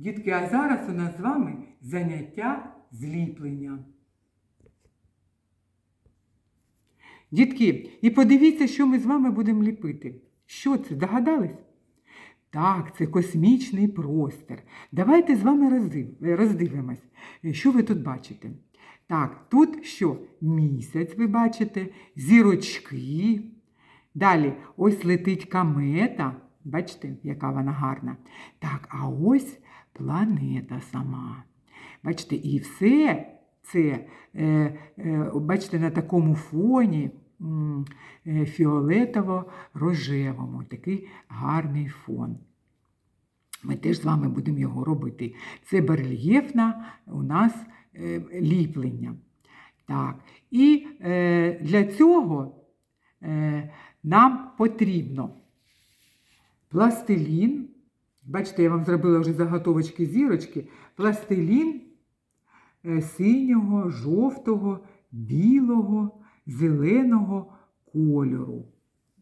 Дітки, а зараз у нас з вами заняття зліплення. Дітки, і подивіться, що ми з вами будемо ліпити. Що це? Догадались? Так, це космічний простір. Давайте з вами роздивимось, що ви тут бачите. Так, тут що? Місяць, ви бачите, зірочки. Далі ось летить комета. Бачите, яка вона гарна. Так, а ось планета сама. Бачите, і все це, е, е, бачите, на такому фоні е, фіолетово-рожевому, такий гарний фон. Ми теж з вами будемо його робити. Це барельєфна у нас ліплення. Так. І е, для цього е, нам потрібно пластилін. Бачите, я вам зробила вже заготовочки зірочки. Пластилін е, синього, жовтого, білого, зеленого кольору.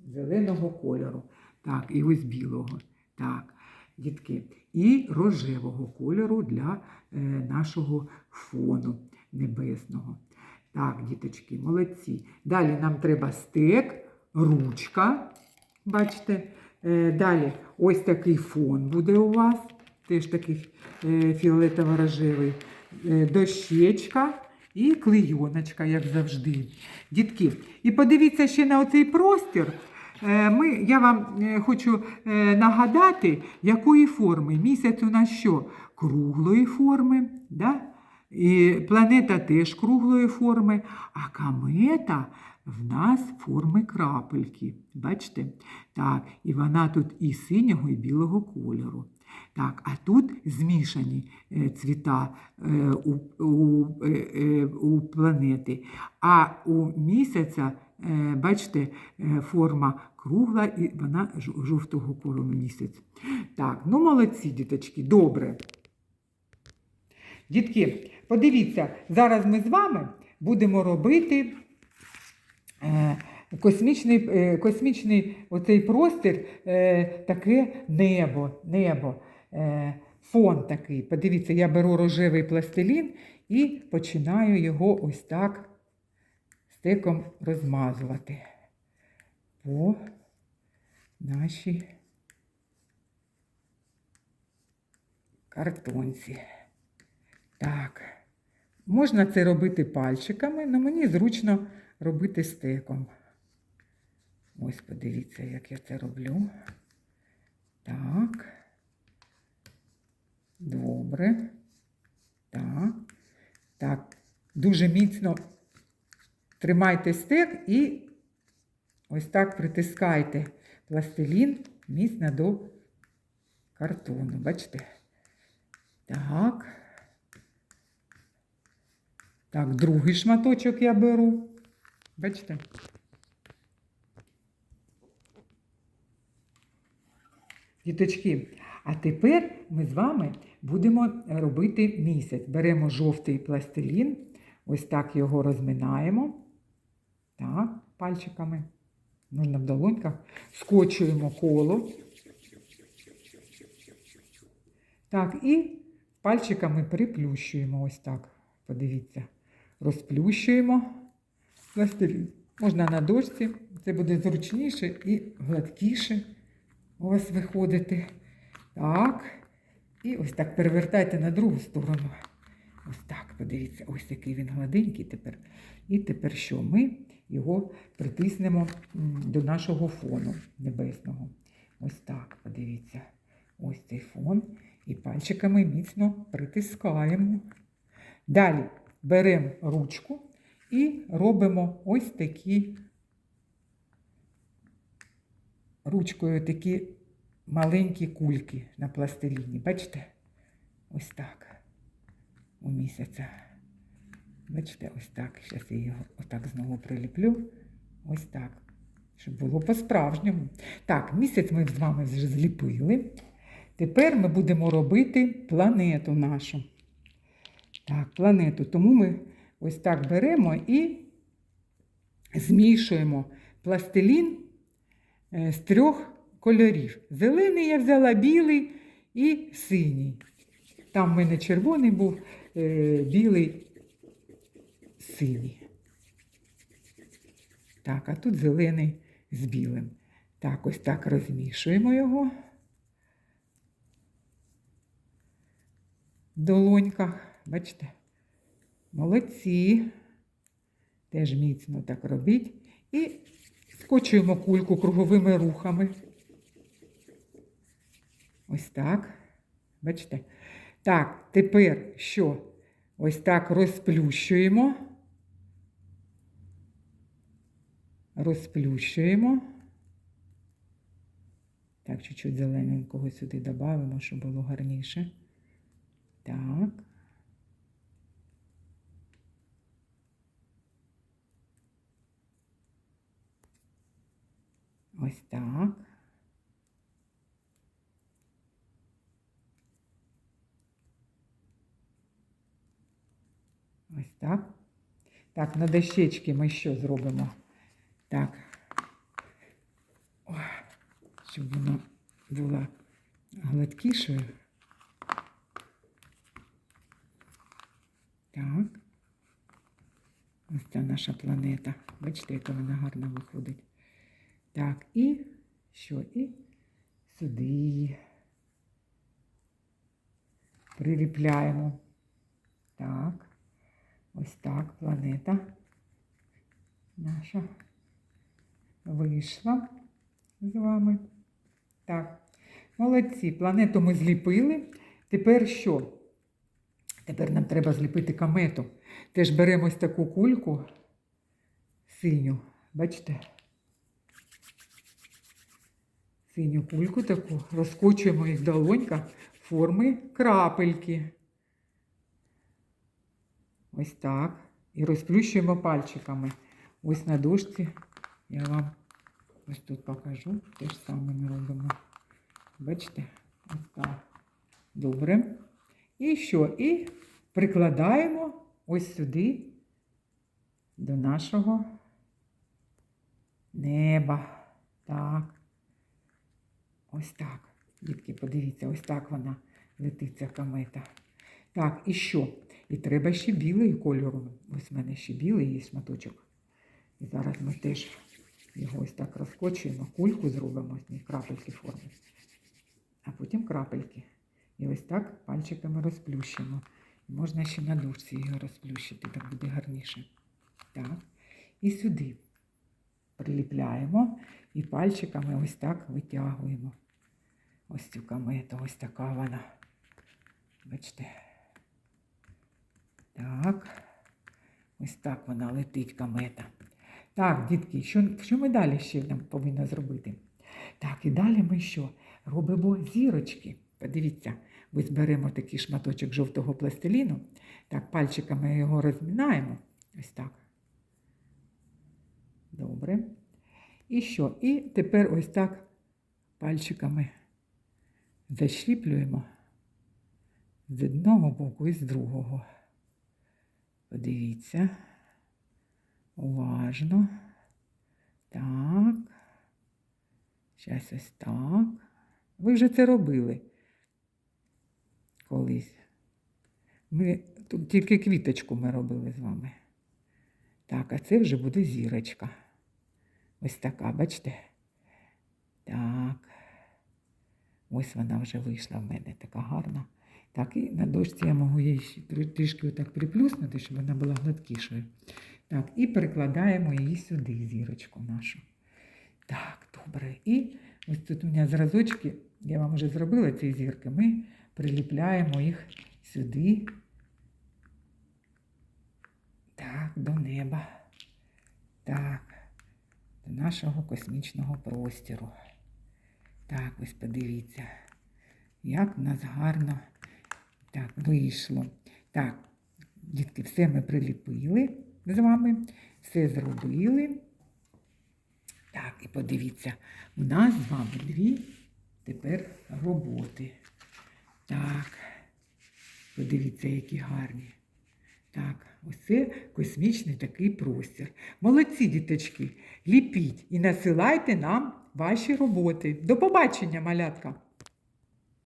Зеленого кольору. Так, і ось білого. Так, дітки. І рожевого кольору для е, нашого фону небесного. Так, діточки, молодці. Далі нам треба стек, ручка. Бачите? Е, Далі ось такий фон буде у вас. Теж такий е, фіолетово-рожевий. Е, Дощечка і клейоночка, як завжди. Дітки, і подивіться ще на оцей простір. Ми, я вам хочу нагадати, якої форми. Місяць у нас що? Круглої форми. Да? І планета теж круглої форми, а комета в нас форми крапельки. Бачите? Так, і вона тут і синього, і білого кольору. Так, а тут змішані е, цвіта е, у, у, е, у планети. А у місяця, бачите, форма кругла і вона жо- жовтого кольору місяць. Так, ну молодці, діточки, добре. Дітки, подивіться, зараз ми з вами будемо робити космічний, е, космічний оцей простір, е, таке небо, небо, е, фон такий. Подивіться, я беру рожевий пластилін і починаю його ось так стеком розмазувати по нашій картонці. Так, можна це робити пальчиками, але мені зручно робити стеком. Ось подивіться, як я це роблю. Так. Добре. Так. Так. Дуже міцно тримайте стек і ось так притискайте пластилін міцно до картону. Бачите? Так. Так, другий шматочок я беру. Бачите? Діточки, а тепер ми з вами будемо робити місяць. Беремо жовтий пластилін, ось так його розминаємо. Так, пальчиками. Можна в долоньках. Скочуємо коло. Так, і пальчиками приплющуємо ось так. Подивіться. Розплющуємо пластилін. Можна на дошці, це буде зручніше і гладкіше у вас виходити. Так. І ось так перевертайте на другу сторону. Ось так, подивіться, ось який він гладенький тепер. І тепер що? Ми його притиснемо до нашого фону небесного. Ось так, подивіться. Ось цей фон. І пальчиками міцно притискаємо. Далі беремо ручку і робимо ось такі ручкою такі маленькі кульки на пластиліні. Бачите? Ось так. У місяця. Бачите, ось так. Зараз я його отак знову приліплю. Ось так. Щоб було по-справжньому. Так, місяць ми з вами вже зліпили. Тепер ми будемо робити планету нашу. Так, планету. Тому ми ось так беремо і змішуємо пластилін е, з трьох кольорів. Зелений я взяла, білий і синій. Там в мене червоний був, е, білий, синій. Так, а тут зелений з білим. Так, ось так розмішуємо його. В долоньках. Бачите? Молодці. Теж міцно так робіть. І скочуємо кульку круговими рухами. Ось так. Бачите? Так, тепер що? Ось так розплющуємо. Розплющуємо. Так, чуть-чуть зелененького сюди додамо, щоб було гарніше. Так. Ось так. Ось так. Так, на дощечки ми що зробимо? Так. Щоб вона була гладкішою. Так. Ось ця наша планета. Бачите, яка вона гарно виходить. Так, і що? І сюди приліпляємо. Так. Ось так планета наша вийшла з вами. Так, молодці. Планету ми зліпили. Тепер що? Тепер нам треба зліпити комету. Теж беремо ось таку кульку синю. Бачите? Синю кульку таку, розкочуємо їх долонька форми крапельки. Ось так. І розплющуємо пальчиками. Ось на дошці я вам ось тут покажу. Те ж саме ми робимо. Бачите? Ось так. Добре. І що? І прикладаємо ось сюди до нашого неба. Так. Ось так. Дітки, подивіться, ось так вона летить ця комета. Так, і що? І треба ще білий кольору. Ось в мене ще білий є шматочок. І зараз ми теж його ось так розкочуємо, кульку зробимо з ній крапельки форми. А потім крапельки. І ось так пальчиками розплющимо. Можна ще на дужці його розплющити, так буде гарніше. Так. І сюди приліпляємо і пальчиками ось так витягуємо. Ось цю комету, ось така вона. Бачите? Так. Ось так вона летить комета. Так, дітки, що, що ми далі ще нам повинні зробити? Так, і далі ми що? Робимо зірочки. Подивіться, ось беремо такий шматочок жовтого пластиліну. Так, пальчиками його розмінаємо. Ось так. Добре. І що? І тепер ось так пальчиками защіплюємо з одного боку і з другого. Подивіться. Уважно. Так. Зараз ось так. Ви вже це робили колись. Ми тут тільки квіточку ми робили з вами. Так, а це вже буде зірочка. Ось така, бачите? Так. Ось вона вже вийшла в мене така гарна. Так, і на дошці я можу її трішки отак приплюснути, щоб вона була гладкішою. Так, і перекладаємо її сюди, зірочку нашу. Так, добре. І ось тут у мене зразочки, я вам вже зробила ці зірки, ми приліпляємо їх сюди. Так, до неба. Так, нашого космічного простіру. Так, ось подивіться, як в нас гарно так вийшло. Так, дітки, все ми приліпили з вами, все зробили. Так, і подивіться, у нас з вами дві тепер роботи. Так, подивіться, які гарні. Так, ось це космічний такий простір. Молодці, діточки, ліпіть і насилайте нам ваші роботи. До побачення, малятка!